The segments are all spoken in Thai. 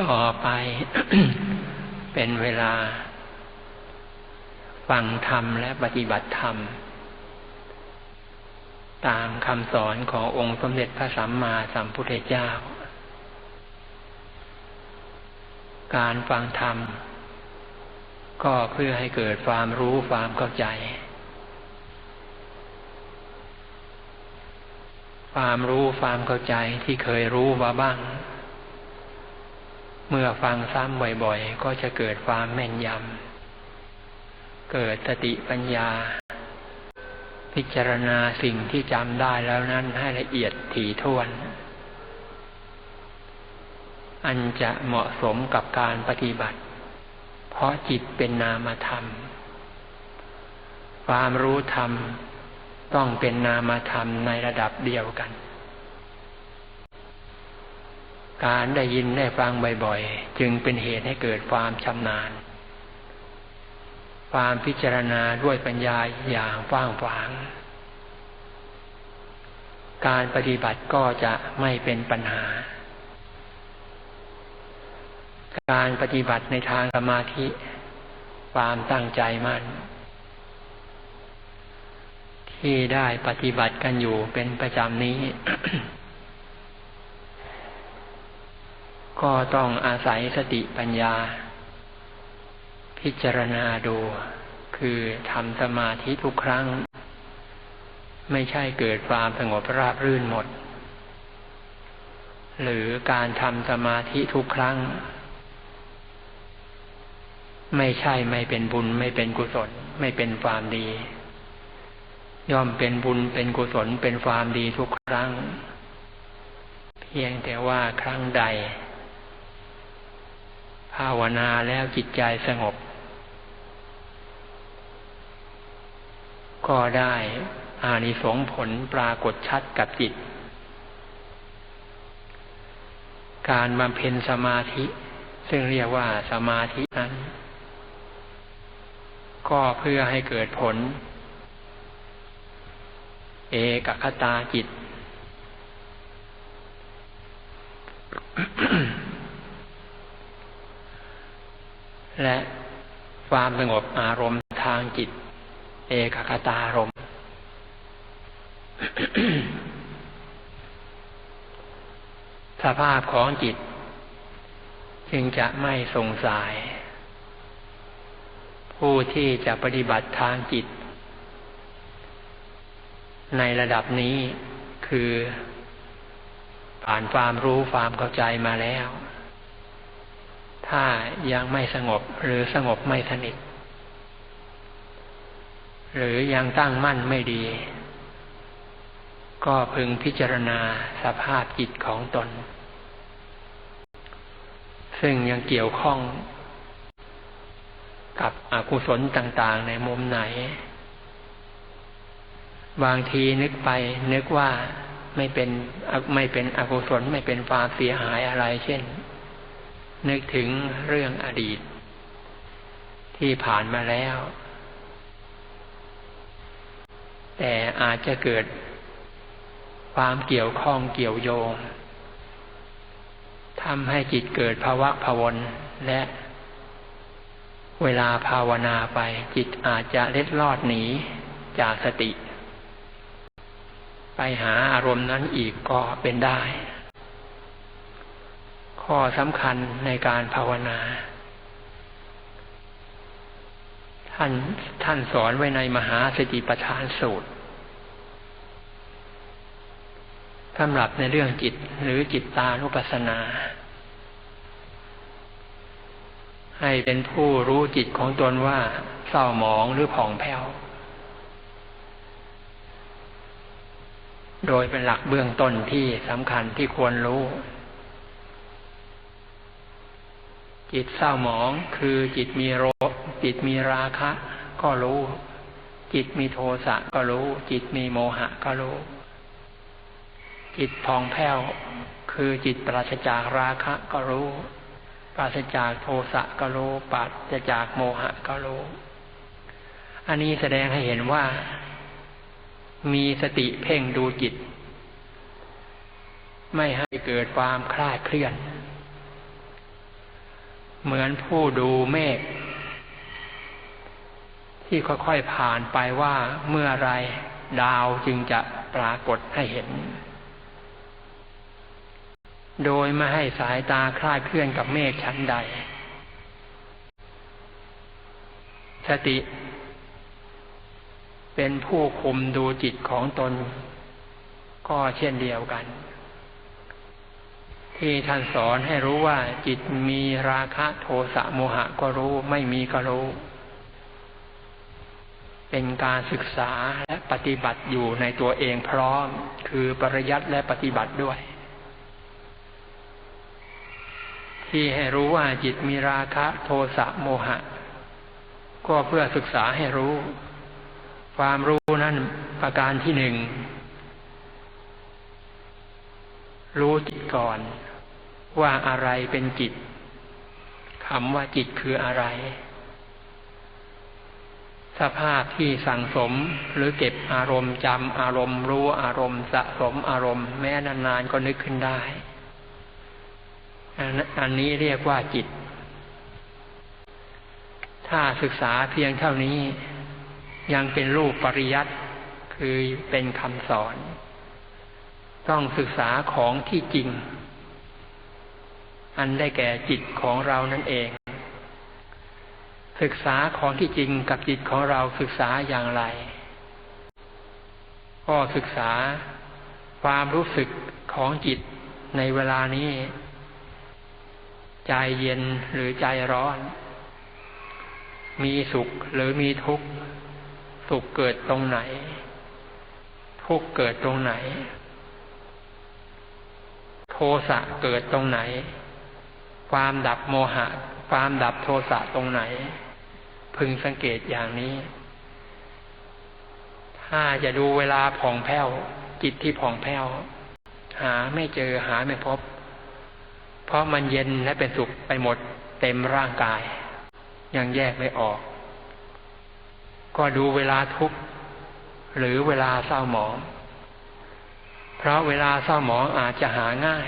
ต่อไปเป็นเวลา ฟังธรรมและปฏิบัติธรรม ตามคำสอนขององค์สมเด็จพระสัมมาสัมพุทธเจ้า การฟังธรรม ก็เพื่อให้เกิดความรู้ความเข้าใจ ความรู้ความเข้าใจที่เคยรู้มาบ้าง เมื่อฟังซ้ำบ่อยๆ ก็จะเกิดความแม่นยำ เกิดสติปัญญา พิจารณาสิ่งที่จำได้แล้วนั้นให้ละเอียดถี่ถ้วน อันจะเหมาะสมกับการปฏิบัติ เพราะจิตเป็นนามธรรม ความรู้ธรรมต้องเป็นนามธรรมในระดับเดียวกัน การได้ยินได้ฟังบ่อยๆ จึงเป็นเหตุให้เกิดความชำนาญ ความพิจารณาด้วยปัญญาอย่างฟ้างฝาง การปฏิบัติก็จะไม่เป็นปัญหา การปฏิบัติในทางสมาธิ ความตั้งใจมัน่นที่ได้ปฏิบัติกันอยู่เป็นประจำนี้ ก็ต้องอาศัยสติปัญญา พิจารณาดู คือทำสมาธิทุกครั้ง ไม่ใช่เกิดความสงบราบรื่นหมด หรือการทำสมาธิทุกครั้ง ไม่ใช่ไม่เป็นบุญไม่เป็นกุศล ไม่เป็นความดี ย่อมเป็นบุญเป็นกุศลเป็นความดีทุกครั้ง เพียงแต่ว่าครั้งใด ภาวนาแล้วจิตใจสงบ ก็ได้อานิสงส์ผลปรากฏชัดกับจิต การบำเพ็ญสมาธิ ซึ่งเรียกว่าสมาธินั้น ก็เพื่อให้เกิดผล เอกคตาจิต และความสงบอารมณ์ทางจิต เอกคตารมสภาพของจิต จึงจะไม่สงสัยผู้ที่จะปฏิบัติทางจิต ในระดับนี้คือผ่านความรู้ความเข้าใจมาแล้ว ถ้ายังไม่สงบหรือสงบไม่สนิท หรือยังตั้งมั่นไม่ดี ก็พึงพิจารณาสภาพจิตของตน ซึ่งยังเกี่ยวข้องกับอกุศลต่างๆ ในมุมไหน บางทีนึกไป นึกว่าไม่เป็นไม่เป็นอกุศลไม่เป็นความเสียหายอะไร เช่น นึกถึงเรื่องอดีต ที่ผ่านมาแล้ว แต่อาจจะเกิดความเกี่ยวข้องเกี่ยวโยงทำให้จิตเกิดภาวะภวนและเวลาภาวนาไป จิตอาจจะเล็ดลอดหนีจากสติ ไปหาอารมณ์นั้นอีกก็เป็นได้ ข้อสำคัญในการภาวนา ท่านท่านสอนไว้ในมหาสติปัฏฐานสูตรสำหรับในเรื่องจิตหรือจิตตานุปัสสนา ให้เป็นผู้รู้จิตของตนว่าเศร้าหมองหรือผ่องแผ้ว โดยเป็นหลักเบื้องต้นที่สำคัญที่ควรรู้ จิตเศร้าหมองคือจิตมีโรจิตมีราคะ ก็รู้ จิตมีโทสะก็รู้ จิตมีโมหะก็รู้ จิตพองแผ้ว คือจิตปราศจากราคะก็รู้ ปราศจากโทสะก็รู้ปราศจากโมหะก็รู้ อันนี้แสดงให้เห็นว่า มีสติเพ่งดูจิต ไม่ให้เกิดความคลาดเคลื่อน เหมือนผู้ดูเมฆที่ค่อยๆผ่านไปว่าเมื่อไรดาวจึงจะปรากฏให้เห็น โดยไม่ให้สายตาคลาดเคลื่อนกับเมฆชั้นใด สติ เป็นผู้คุมดูจิตของตน ก็เช่นเดียวกัน ที่ท่านสอนให้รู้ว่าจิตมีราคะโทสะโมหะก็รู้ ไม่มีก็รู้ เป็นการศึกษาและปฏิบัติอยู่ในตัวเองพร้อม คือปริยัติและปฏิบัติด้วย ที่ให้รู้ว่าจิตมีราคะโทสะโมหะ ก็เพื่อศึกษาให้รู้ ความรู้นั้นประการที่หนึ่งรู้จิตก่อน ว่าอะไรเป็นจิตคำว่าจิตคืออะไร สภาพที่สั่งสมหรือเก็บอารมณ์จำอารมณ์ รู้อารมณ์สะสมอารมณ์ แม้นานๆก็นึกขึ้นได้อันนี้เรียกว่าจิต ถ้าศึกษาเพียงเท่านี้ ยังเป็นรูปปริยัติคือเป็นคำสอน ต้องศึกษาของที่จริง อันได้แก่จิตของเรานั่นเอง ศึกษาของที่จริงกับจิตของเราศึกษาอย่างไร ก็ศึกษาความรู้สึกของจิตในเวลานี้ ใจเย็นหรือใจร้อน มีสุขหรือมีทุกข์ สุขเกิดตรงไหน ทุกข์เกิดตรงไหน โทสะเกิดตรงไหน ความดับโมหะ ความดับโทสะตรงไหน พึงสังเกตอย่างนี้ ถ้าจะดูเวลาผ่องแผ้ว จิตที่ผ่องแผ้ว หาไม่เจอหาไม่พบ เพราะมันเย็นและเป็นสุขไปหมดเต็มร่างกาย ยังแยกไม่ออก ก็ดูเวลาทุกข์หรือเวลาเศร้าหมอง เพราะเวลาเศร้าหมองอาจจะหาง่าย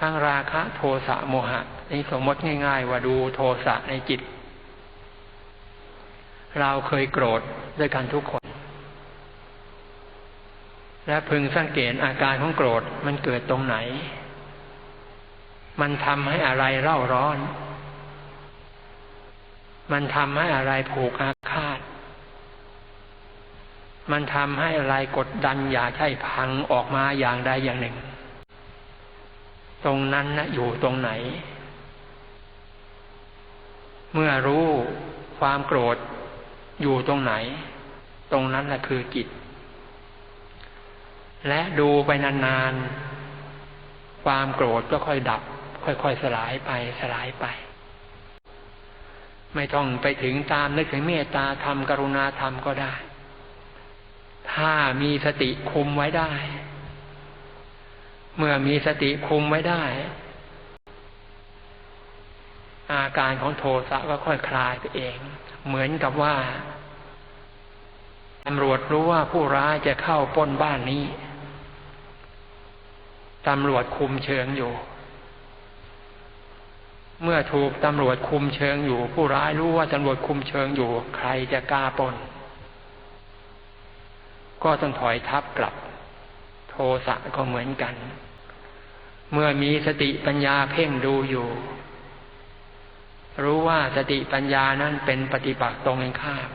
ทั้งราคะโทสะโมหะนี่สมมติง่าย ๆ ว่าดูโทสะในจิต เราเคยโกรธด้วยกันทุกคน และพึงสังเกตอาการของโกรธมันเกิดตรงไหน มันทำให้อะไรเร่าร้อน มันทำให้อะไรผูกอาฆาต มันทำให้อะไรกดดันอยากให้พังออกมาอย่างใดอย่างหนึ่ง ตรงนั้นนะอยู่ตรงไหน เมื่อรู้ความโกรธอยู่ตรงไหน ตรงนั้นแหละคือจิต และดูไปนานๆ ความโกรธก็ค่อยดับ ค่อยๆสลายไปสลายไป ไม่ต้องไปถึงตามนึกถึงเมตตาธรรมกรุณาธรรมก็ได้ ถ้ามีสติคุมไว้ได้ เมื่อมีสติคุมไว้ได้ อาการของโทสะก็ค่อยคลายไปเอง เหมือนกับว่าตำรวจรู้ว่าผู้ร้ายจะเข้าป้นบ้านนี้ตำรวจคุมเชิงอยู่ เมื่อถูกตำรวจคุมเชิงอยู่ ผู้ร้ายรู้ว่าตำรวจคุมเชิงอยู่ ใครจะกล้าปนก็ต้องถอยทับกลับ โทสะก็เหมือนกัน เมื่อมีสติปัญญาเพ่งดูอยู่ รู้ว่าสติปัญญานั้นเป็นปฏิปักษ์ตรงกันข้าม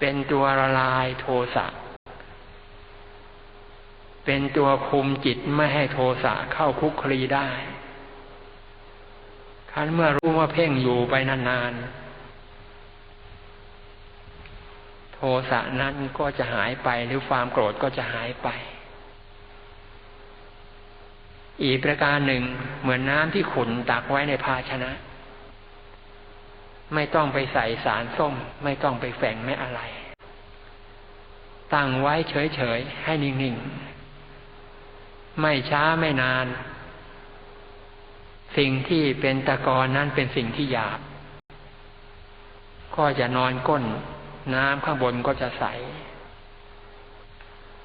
เป็นตัวละลายโทสะ เป็นตัวคุมจิตไม่ให้โทสะเข้าคุกคลีได้คันเมื่อรู้ว่าเพ่งอยู่ไปนานๆ โทสะนั้นก็จะหายไปหรือความโกรธก็จะหายไป อีกประการหนึ่งเหมือนน้ำที่ขุนตักไว้ในภาชนะ ไม่ต้องไปใส่สารส้ม ไม่ต้องไปแฝงไม่อะไร ตั้งไว้เฉยๆ ให้นิ่งๆ ไม่ช้าไม่นาน สิ่งที่เป็นตะกอนนั้นเป็นสิ่งที่หยาบ ก็จะนอนก้น น้ำข้างบนก็จะใส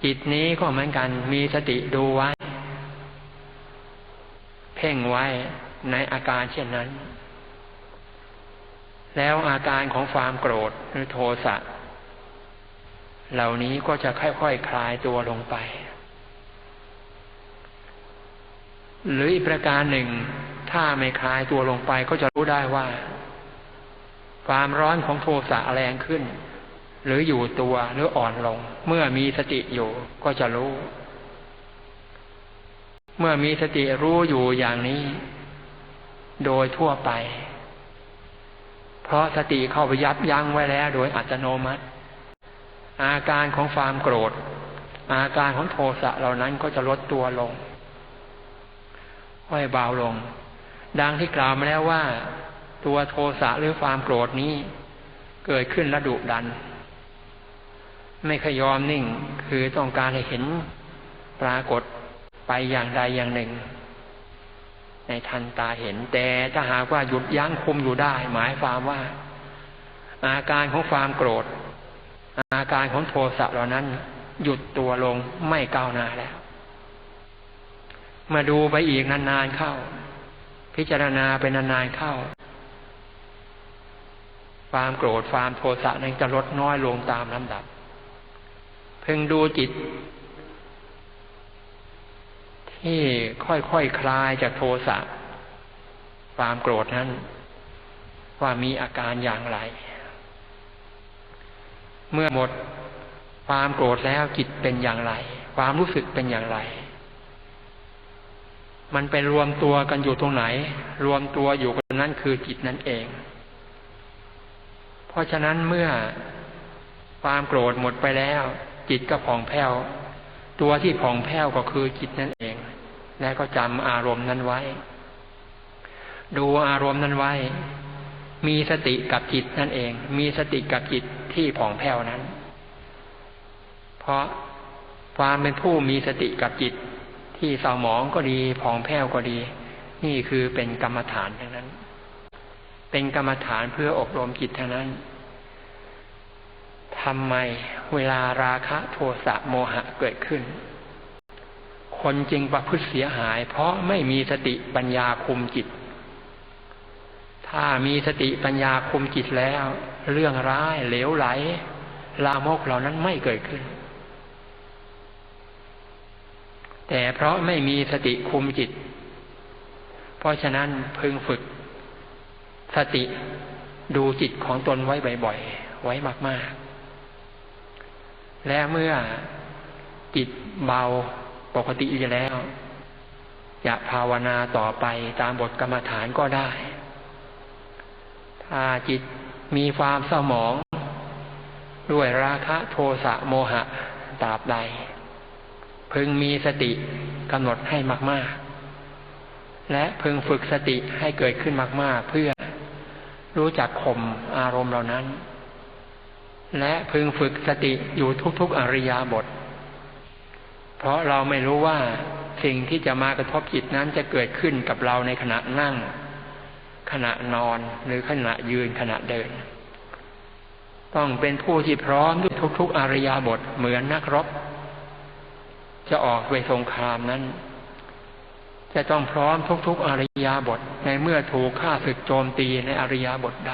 จิตนี้ก็เหมือนกันมีสติดูไว้ เพ่งไว้ในอาการเช่นนั้น แล้วอาการของความโกรธหรือโทสะเหล่านี้ก็จะค่อยๆคคลายตัวลงไป หรืออีกประการหนึ่ง ถ้าไม่คลายตัวลงไปก็จะรู้ได้ว่า ความร้อนของโทสะแรงขึ้น หรืออยู่ตัวหรืออ่อนลง เมื่อมีสติอยู่ก็จะรู้ เมื่อมีสติรู้อยู่อย่างนี้ โดยทั่วไป เพราะสติเข้าไปยับยั้งไว้แล้ว โดยอัตโนมัติ อาการของความโกรธ อาการของโทสะเหล่านั้นก็จะลดตัวลงค่อยเบาลง ดังที่กล่าวมาแล้วว่า ตัวโทสะหรือความโกรธนี้ เกิดขึ้นระดุดัน ไม่ขยอมนิ่งคือต้องการให้เห็นปรากฏ ไปอย่างใดอย่างหนึ่ง ในทันตาเห็น แต่ถ้าหากว่าหยุดยั้งคุมอยู่ได้ หมายความว่า อาการของความโกรธ อาการของโทสะเหล่านั้น หยุดตัวลงไม่ก้าวหน้าแล้ว มาดูไปอีกนานๆเข้า พิจารณาไปนานๆเข้า ความโกรธความโทสะนั้นจะลดน้อยลงตามลำดับ เพ่งดูจิต ที่ค่อยๆคคลายจากโทสะความโกรธนั้น ว่ามีอาการอย่างไร เมื่อหมดความโกรธแล้วจิตเป็นอย่างไร ความรู้สึกเป็นอย่างไร มันไปรวมตัวกันอยู่ตรงไหน รวมตัวอยู่กันนั้นคือจิตนั่นเอง เพราะฉะนั้นเมื่อความโกรธหมดไปแล้ว จิตก็ผ่องแผ้ว ตัวที่ผ่องแผ้วก็คือจิตนั่น และก็จำอารมณ์นั้นไว้ ดูอารมณ์นั้นไว้ มีสติกับจิตนั่นเอง มีสติกับจิตที่ผ่องแผ้วนั้น เพราะความเป็นผู้มีสติกับจิต ที่เศร้าหมองก็ดีผ่องแผ้วก็ดี นี่คือเป็นกรรมฐานทั้งนั้น เป็นกรรมฐานเพื่ออบรมจิตทั้งนั้นทำไมเวลาราคะโทสะโมหะเกิดขึ้น คนจึงประพฤติเสียหาย เพราะไม่มีสติปัญญาคุมจิต ถ้ามีสติปัญญาคุมจิตแล้ว เรื่องร้ายเหลวไหล ลามกเหล่านั้นไม่เกิดขึ้น แต่เพราะไม่มีสติคุมจิต เพราะฉะนั้นพึงฝึก สติดูจิตของตนไว้บ่อยๆ ไว้มากๆ และเมื่อจิตเบา ปกติอยู่แล้วจะภาวนาต่อไปตามบทกรรมฐานก็ได้ ถ้าจิตมีความเศร้าหมอง ด้วยราคะโทสะโมหะตราบใด พึงมีสติกำหนดให้มาก ๆ และพึงฝึกสติให้เกิดขึ้นมาก ๆ เพื่อรู้จักข่มอารมณ์เหล่านั้น และพึงฝึกสติอยู่ทุกๆอริยาบท เพราะเราไม่รู้ว่าสิ่งที่จะมากระทบจิตนั้นจะเกิดขึ้นกับเราในขณะนั่ง ขณะนอนหรือขณะยืนขณะเดิน ต้องเป็นผู้ที่พร้อมด้วยทุก ๆอริยาบทเหมือนนักรบ จะออกไปสงครามนั้น จะต้องพร้อมทุก ๆอริยาบทในเมื่อถูกฆ่าศึกโจมตีในอริยาบทใด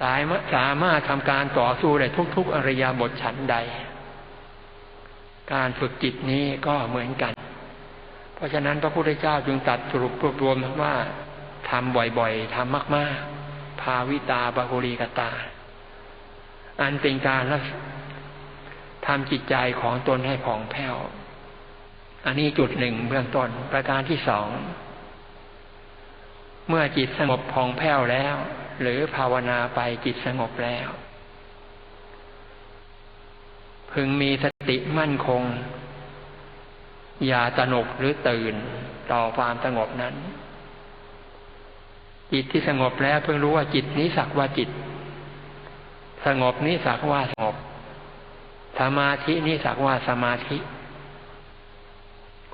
สาสามารถทำการต่อสู้ได้ทุก ๆ อริยาบทฉันใด การฝึกจิตนี้ก็เหมือนกัน เพราะฉะนั้นพระพุทธเจ้าจึงตัดสรุปรวบรวมว่าทำบ่อยๆทำมาก ๆ ภาวิตาบาโุรีกตา อันเป็นการรักทำจิตใจของตนให้ผ่องแผ้ว อันนี้จุดหนึ่งเบื้องต้นประการที่สอง เมื่อจิตสงบผ่องแผ้วแล้ว หรือภาวนาไปจิตสงบแล้ว พึงมีส ติมั่นคง อย่าตนกหรือตื่นต่อความสงบนั้น จิตที่สงบแล้วเพิ่งรู้ว่าจิตนี้สักว่าจิต สงบนี้สักว่าสงบ สมาธินี้สักว่าสมาธิ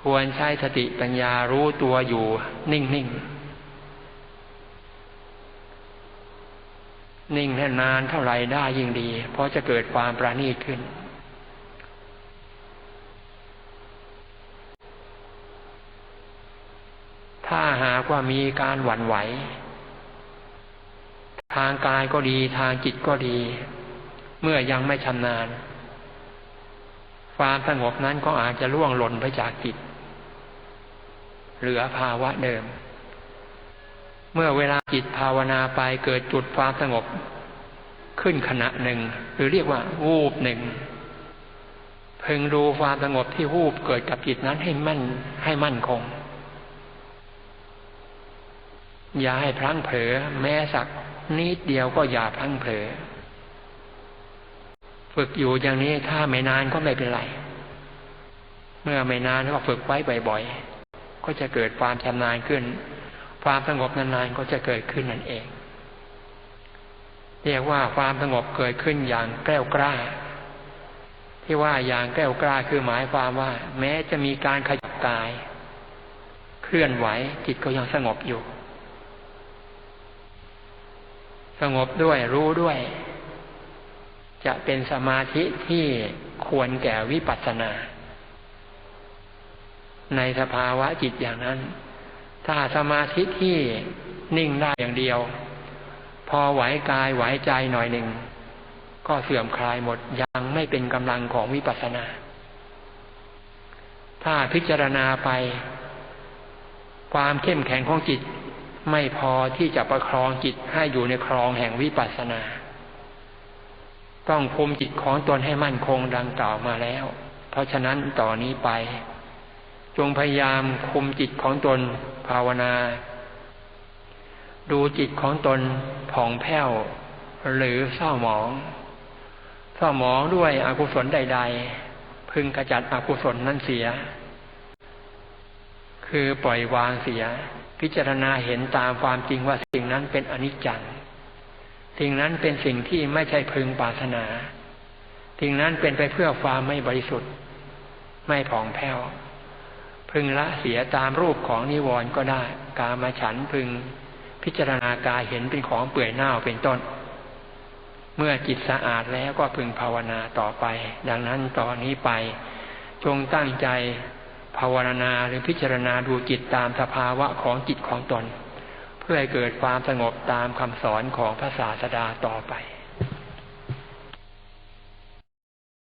ควรใช้สติปัญญารู้ตัวอยู่นิ่งนิ่งนิ่งนานเท่าไรได้ยิ่งดี เพราะจะเกิดความประณีตขึ้น ถ้าหากว่ามีการหวั่นไหว ทางกายก็ดีทางจิตก็ดี เมื่อยังไม่ชำนาญ ความสงบนั้นก็อาจจะล่วงหล่นไปจากจิต เหลือภาวะเดิม เมื่อเวลาจิตภาวนาไปเกิดจุดความสงบขึ้นขณะหนึ่ง หรือเรียกว่าวูบหนึ่งพึงดูความสงบที่วูบเกิดกับจิตนั้นให้มั่นให้มั่นคง อย่าให้พลั้งเผลอแม้สักนิดเดียวก็อย่าพลั้งเผลอ ฝึกอยู่อย่างนี้ถ้าไม่นานก็ไม่เป็นไร เมื่อไม่นานก็ฝึกไว้บ่อยๆ ก็จะเกิดความชำนาญขึ้น ความสงบนานๆก็จะเกิดขึ้นนั่นเอง เรียกว่าความสงบเกิดขึ้นอย่างแกล้วกล้า ที่ว่าอย่างแกล้วกล้าคือหมายความว่า แม้จะมีการขยับกาย เคลื่อนไหวจิตก็ยังสงบอยู่ ส งบด้วยรู้ด้วย จะเป็นสมาธิที่ควรแก่วิปัสสนา ในสภาวะจิตอย่างนั้น ถ้าสมาธิที่นิ่งได้อย่างเดียว พอไหวกายไหวใจหน่อยหนึ่ง ก็เสื่อมคลายหมดยังไม่เป็นกำลังของวิปัสสนา ถ้าพิจารณาไป ความเข้มแข็งของจิต ไม่พอที่จะประครองจิตให้อยู่ในครองแห่งวิปัสสนา ต้องคุมจิตของตนให้มั่นคงดังกล่าวมาแล้ว เพราะฉะนั้นต่อนนี้ไป จงพยายามคุมจิตของตนภาวนา ดูจิตของตนผ่องแผ้ว หรือเศร้าหมองเศร้าหมองด้วยอกุศลใด ๆ พึงกระจัดอกุศลนั้นเสีย คือปล่อยวางเสีย พิจารณาเห็นตามความจริงว่าสิ่งนั้นเป็นอนิจจัง สิ่งนั้นเป็นสิ่งที่ไม่ใช่พึงปรารถนา สิ่งนั้นเป็นไปเพื่อความไม่บริสุทธิ์ ไม่ผ่องแผ้ว พึงละเสียตามรูปของนิวรณ์ก็ได้ กามาฉันพึงพิจารณากายเห็นเป็นของเปื่อยเน่าเป็นต้น เมื่อจิตสะอาดแล้วก็พึงภาวนาต่อไป ดังนั้นตอนนี้ไปจงตั้งใจ ภาวนาหรือพิจารณาดูจิตตามสภาวะของจิตของตน เพื่อให้เกิดความสงบตามคำสอนของพระศาสดาต่อไป